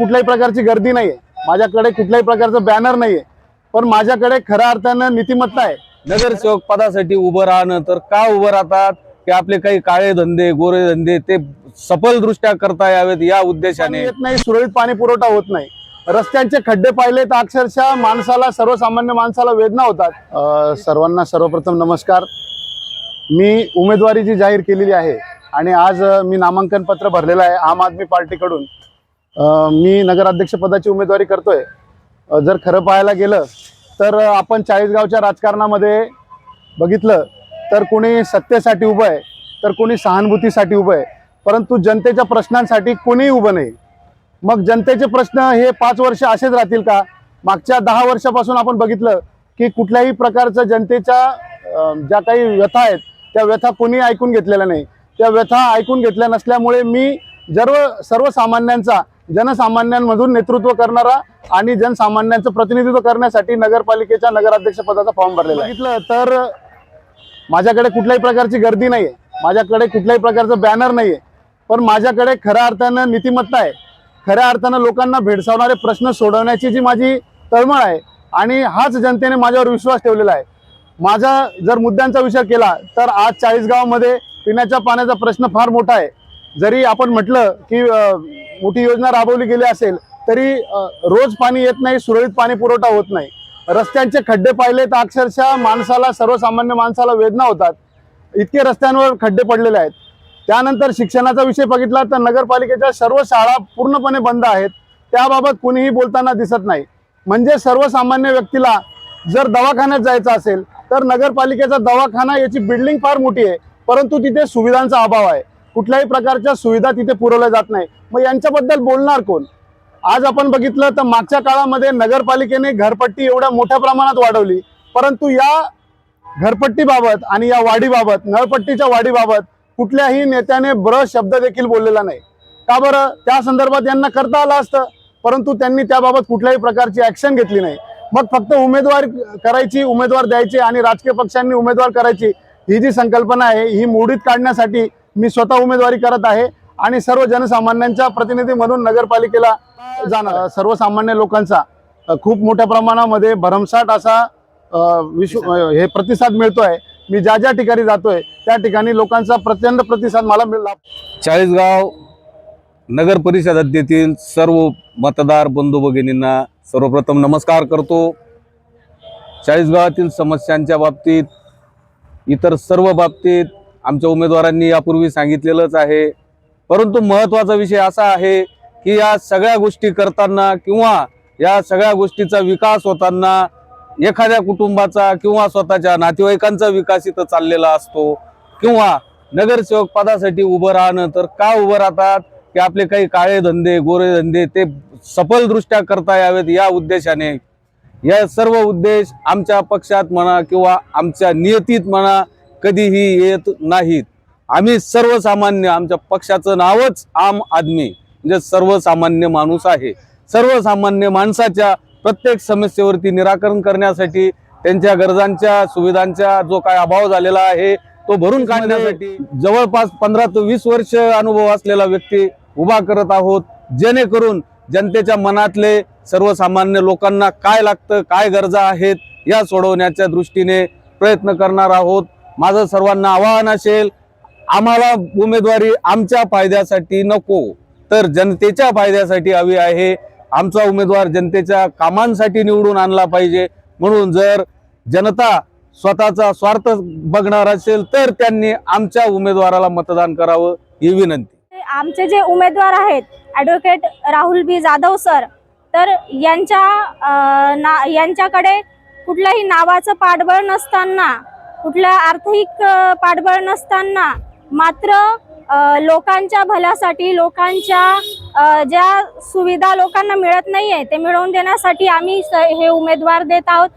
कुठल्याही प्रकारची गर्दी नाहीये. माझ्याकडे कुठल्याही प्रकारचं बॅनर नाहीये. पण माझ्याकडे खऱ्या अर्थानं नीतिमत्ता आहे. नगरसेवक पदासाठी उभं राहणं तर का उभं राहतात? की आपले काही काळे धंदे गोरे धंदे ते सफल दृष्ट्या करता यावेत या उद्देशाने? येत नाही सुरळीत पाणी पुरवठा होत नाही. रस्त्यांचे खड्डे पाहिले तर अक्षरशः माणसाला सर्वसामान्य माणसाला वेदना होतात. सर्वांना सर्वप्रथम नमस्कार. मी उमेदवारी जी जाहीर केलेली आहे आणि आज मी नामांकन पत्र भरलेलं आहे आम आदमी पार्टीकडून. मी नगराध्यक्षपदाची उमेदवारी करतोय. जर खरं पाहायला गेलं तर आपण चाळीसगावच्या राजकारणामध्ये बघितलं तर कोणी सत्तेसाठी उभं आहे तर कोणी सहानुभूतीसाठी उभं आहे. परंतु जनतेच्या प्रश्नांसाठी कोणीही उभं नाही. मग जनतेचे प्रश्न हे पाच वर्ष असेच राहतील का? मागच्या दहा वर्षापासून आपण बघितलं की कुठल्याही प्रकारचं जनतेच्या ज्या काही व्यथा आहेत त्या व्यथा कोणी ऐकून घेतलेल्या नाही. त्या व्यथा ऐकून घेतल्या नसल्यामुळे मी सर्व सर्वसामान्यांचा जनसामान्यांमधून नेतृत्व करणारा आणि जनसामान्यांचं प्रतिनिधित्व करण्यासाठी नगरपालिकेच्या नगराध्यक्ष पदाचा फॉर्म भरलेला आहे. तर माझ्याकडे कुठल्याही प्रकारची गर्दी नाहीये. माझ्याकडे कुठल्याही प्रकारचं बॅनर नाहीये. पण माझ्याकडे खऱ्या अर्थानं नीतिमत्ता आहे. खऱ्या अर्थानं लोकांना भेडसावणारे प्रश्न सोडवण्याची जी माझी तळमळ आहे आणि हाच जनतेने माझ्यावर विश्वास ठेवलेला आहे. माझा जर मुद्द्यांचा विचार केला तर आज चाळीसगावमध्ये पिण्याच्या पाण्याचा प्रश्न फार मोठा आहे. जरी आपण म्हटलं की मोठी योजना राबवली गेली असेल तरी रोज पाणी येत नाही सुरळीत पाणी पुरवठा होत नाही. रस्त्यांचे खड्डे पाहिले तर अक्षरशः माणसाला सर्वसामान्य माणसाला वेदना होतात. इतके रस्त्यांवर खड्डे पडलेले आहेत. त्यानंतर शिक्षणाचा विषय बघितला तर नगरपालिकेच्या सर्व शाळा पूर्णपणे बंद आहेत. त्याबाबत कुणीही बोलताना दिसत नाही. म्हणजे सर्वसामान्य व्यक्तीला जर दवाखान्यात जायचं असेल तर नगरपालिकेचा दवाखाना याची बिल्डिंग फार मोठी आहे परंतु तिथे सुविधांचा अभाव आहे. कुठल्याही प्रकारच्या सुविधा तिथे पुरवल्या जात नाही. मग यांच्याबद्दल बोलणार कोण? आज आपण बघितलं तर मागच्या काळामध्ये नगरपालिकेने घरपट्टी एवढ्या मोठ्या प्रमाणात वाढवली. परंतु या घरपट्टीबाबत आणि या वाढीबाबत नळपट्टीच्या वाढीबाबत कुठल्याही नेत्याने ब्र शब्द देखील बोललेला नाही. का बरं? त्या संदर्भात यांना करता आलं असतं. परंतु त्यांनी त्याबाबत कुठल्याही प्रकारची ऍक्शन घेतली नाही. मग फक्त उमेदवार करायची उमेदवार द्यायचे आणि राजकीय पक्षांनी उमेदवार करायची ही जी संकल्पना आहे ही मोडीत काढण्यासाठी मी स्वतः उमेदवारी करत आहे आणि सर्व जनसामान्यांच्या प्रतिनिधी म्हणून नगरपालिकेला जाणार. सर्वसामान्य लोकांचा खूप मोठ्या प्रमाणामध्ये भरमसाठ असा विश्व हे प्रतिसाद मिळतो आहे मी ज्या ज्या ठिकाणी जातोय त्या ठिकाणी लोकांचा प्रचंड प्रतिसाद मला मिळला. चाळीसगाव नगर परिषद हद्दीतील सर्व मतदार बंधू भगिनींना सर्वप्रथम नमस्कार करतो. चाळीसगावातील समस्यांच्या बाबतीत इतर सर्व बाबतीत आमच्या उमेदवारांनी यापूर्वी सांगितलेलंच आहे. परंतु महत्त्वाचा विषय असा आहे की या सगळ्या गोष्टी करताना किंवा या सगळ्या गोष्टीचा विकास होताना एखाद्या कुटुंबाचा किंवा स्वतःच्या नातेवाईकांचा विकास इथं चाललेला असतो. किंवा नगरसेवक पदासाठी उभं राहणं तर का उभं राहतात? की आपले काही काळे धंदे गोरे धंदे ते सफलदृष्ट्या करता यावेत या उद्देशाने. या सर्व उद्देश आमच्या पक्षात म्हणा किंवा आमच्या नियतीत म्हणा कधीही येत नाहीत. आम्ही सर्वसामान्य आमच्या पक्षाचं नावच आम आदमी म्हणजे सर्वसामान्य माणूस आहे. सर्वसामान्य माणसाच्या प्रत्येक समस्येवरती निराकरण करण्यासाठी त्यांच्या गरजांच्या सुविधांचा जो काय अभाव झालेला आहे तो भरून काढण्यासाठी जवळपास पंधरा ते वीस वर्ष अनुभव असलेला व्यक्ती उभा करत आहोत. जेणेकरून जनतेच्या मनातले सर्वसामान्य लोकांना काय लागतं काय गरजा आहेत या सोडवण्याच्या दृष्टीने प्रयत्न करणार आहोत. माझं सर्वांना आवाहन असेल आम्हाला उमेदवारी आमच्या फायद्यासाठी नको तर जनतेच्या फायद्यासाठी हवी आहे. आमचा उमेदवार जनतेच्या कामांसाठी निवडून आणला पाहिजे. म्हणून जर जनता स्वतःचा स्वार्थ बघणार असेल तर त्यांनी आमच्या उमेदवाराला मतदान करावं ही विनंती. आमचे जे उमेदवार आहेत advocate Rahul B Jadhav sir तर यांच्या ना यांच्याकडे कुठल्याही नावाचं पाठबळ नसताना कुठला आर्थिक पाठबळ नसताना मात्र लोकांच्या भल्यासाठी लोकांच्या ज्या सुविधा लोकांना मिळत नाही आहे ते मिळवून देण्यासाठी आम्ही स- हे उमेदवार देत आहोत.